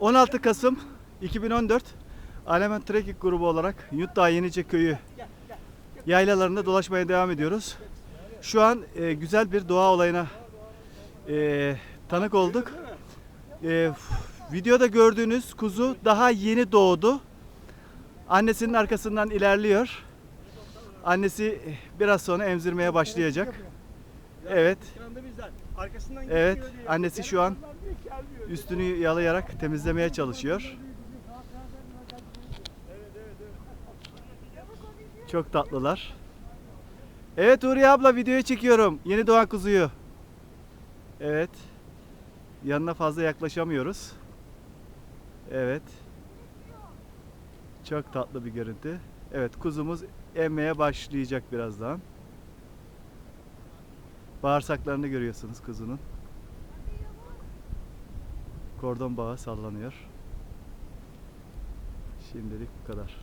16 Kasım 2014 Alemen Trekking grubu olarak Yutdağ Yenice Köyü yaylalarında dolaşmaya devam ediyoruz. Şu an e, güzel bir doğa olayına e, tanık olduk. E, videoda gördüğünüz kuzu daha yeni doğdu. Annesinin arkasından ilerliyor. Annesi biraz sonra emzirmeye başlayacak. Evet. Evet, annesi şu an üstünü yalayarak temizlemeye çalışıyor. Çok tatlılar. Evet Uriye abla videoyu çekiyorum. Yeni doğan kuzuyu. Evet. Yanına fazla yaklaşamıyoruz. Evet. Çok tatlı bir görüntü. Evet kuzumuz emmeye başlayacak birazdan. Bağırsaklarını görüyorsunuz kuzunun. Kordon bağı sallanıyor. Şimdilik bu kadar.